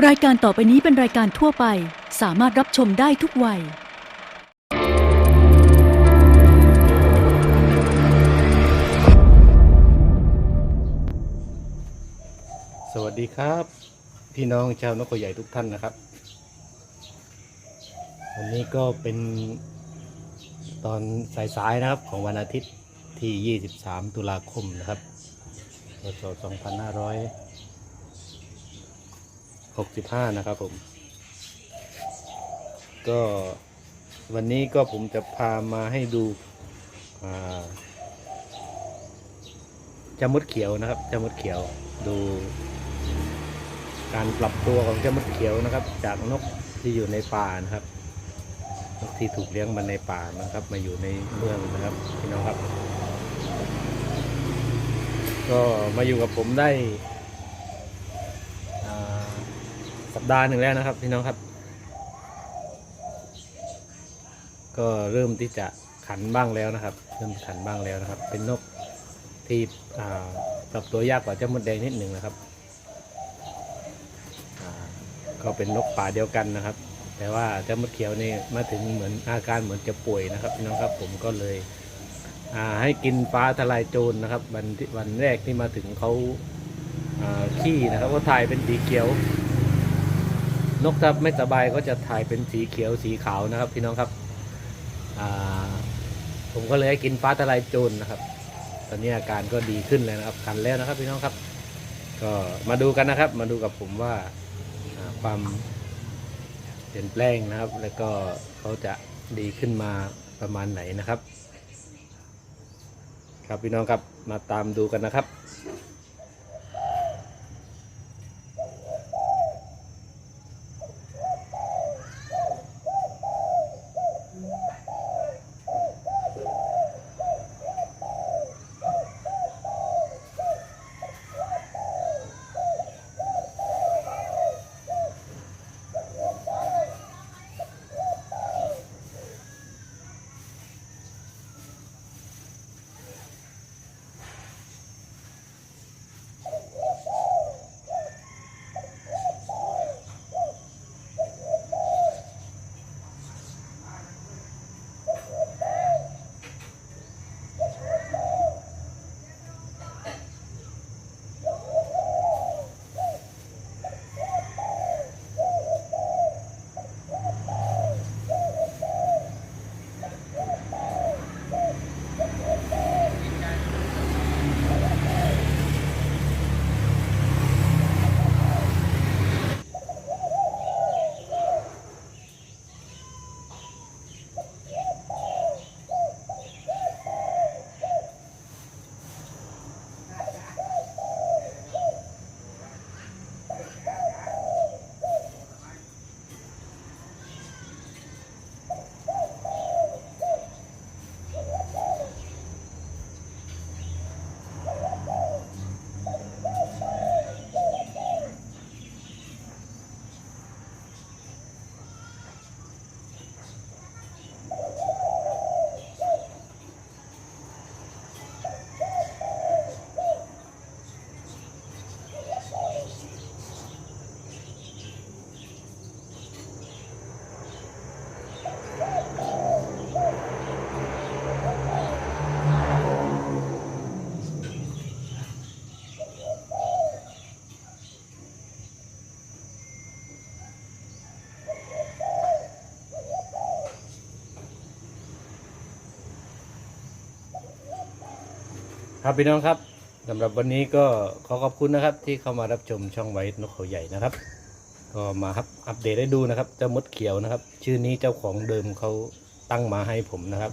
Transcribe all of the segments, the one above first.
รายการต่อไปนี้เป็นรายการทั่วไป สามารถรับชมได้ทุกวัย สวัสดีครับ พี่น้องชาวนครใหญ่ทุกท่านนะครับ วันนี้ก็เป็นตอนสายๆนะครับของวันอาทิตย์ที่ 23 ตุลาคมนะครับพศ2550 2565 นะครับผม ก็วันนี้ก็ผมจะพามาให้ดูจามดเขียวนะครับจามดเขียวดู การปรับตัวของจ้ามดเขียวนะครับ จากนกที่อยู่ในป่านะครับนกที่ถูกเลี้ยงมาในป่านะครับ มาอยู่ในเมืองนะครับพี่น้องครับ ก็มาอยู่กับผมได้ สัปดาห์หนึ่งแล้วนะครับ พี่น้องครับ ก็เริ่มที่จะขันบ้างแล้วนะครับ เริ่มขันบ้างแล้วนะครับ เป็นนกที่ปรับตัวยากกว่าเจ้ามดแดงนิดหนึ่งนะครับก็เป็นนกป่าเดียวกันนะครับ แต่ว่าเจ้ามดเขียวนี่มาถึงเหมือนอาการเหมือนจะป่วยนะครับพี่น้องครับผมก็เลยให้กินฟ้าทลายโจรนะครับ วันวันแรกที่มาถึงเขาอ่าขี้นะครับก็ถ่ายเป็นสีเขียว นกถ้าไม่สบายก็จะถ่ายเป็นสีเขียวสีขาวนะครับ พี่น้องครับผมก็เลยให้กินฟ้าทะลายโจรนะครับ ตอนนี้อาการก็ดีขึ้นแล้วนะครับกันแล้วนะครับ พี่น้องครับ ก็มาดูกันนะครับ มาดูกับผมว่าอ่าความเปลี่ยนแปลงนะครับ แล้วก็เขาจะดีขึ้นมาประมาณไหนนะครับ ครับพี่น้องครับมาตามดูกันนะครับ ครับพี่น้องครับสำหรับวันนี้ก็ขอขอบคุณนะครับ ที่เข้ามารับชมช่องไว้นกเขาใหญ่นะครับ ก็มาครับอัปเดตให้ดูนะครับเจ้ามดเขียวนะครับ ชื่อนี้เจ้าของเดิมเขาตั้งมาให้ผมนะครับ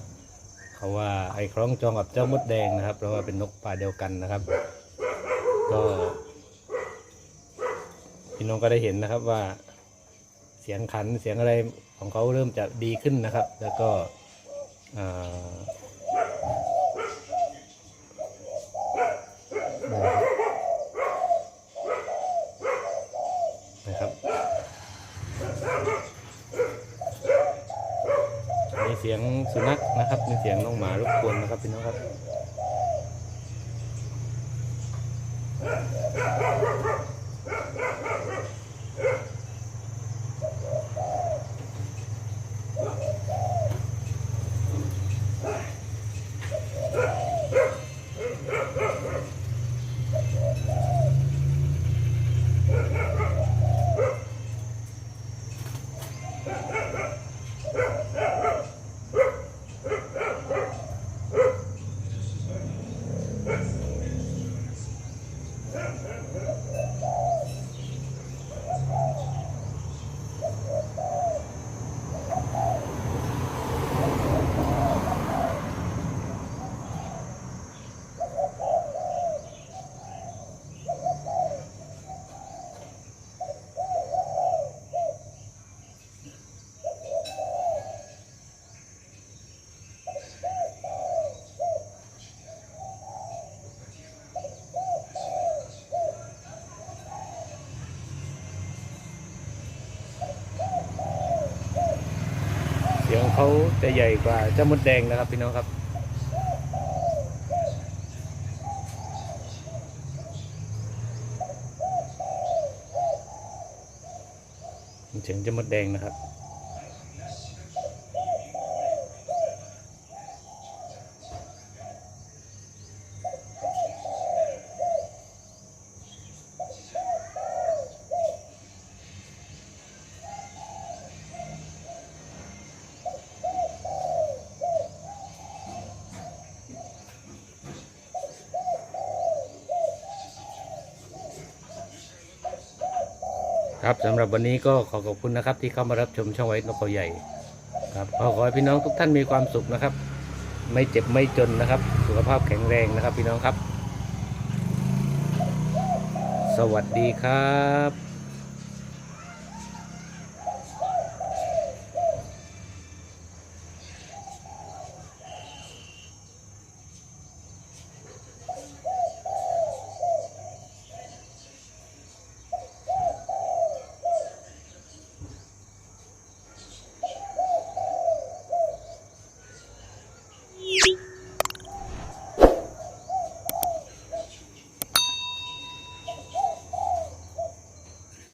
เขาว่าไอ้คล้องจองกับเจ้ามดแดงนะครับ เพราะว่าเป็นนกป่าเดียวกันนะครับ ก็พี่น้องก็ได้เห็นนะครับว่า เสียงขันเสียงอะไรของเขาเริ่มจะดีขึ้นนะครับ แล้วก็อ่า นะครับมีเสุนัขนะครับ มีเสียงน้องหมารบกวนนะครับพี่น้องครับ ค เขาจะใหญ่กว่าเจ้ามดแดงนะครับพี่น้องครับ เสียงเจ้ามดแดงนะครับ ครับสำหรับวันนี้ก็ขอขอบคุณนะครับ ที่เข้ามารับชมช่องไว้นกเขาใหญ่ครับขอขอให้พี่น้องทุกท่านมีความสุขนะครับ ไม่เจ็บไม่จนนะครับ สุขภาพแข็งแรงนะครับ พี่น้องครับ สวัสดีครับ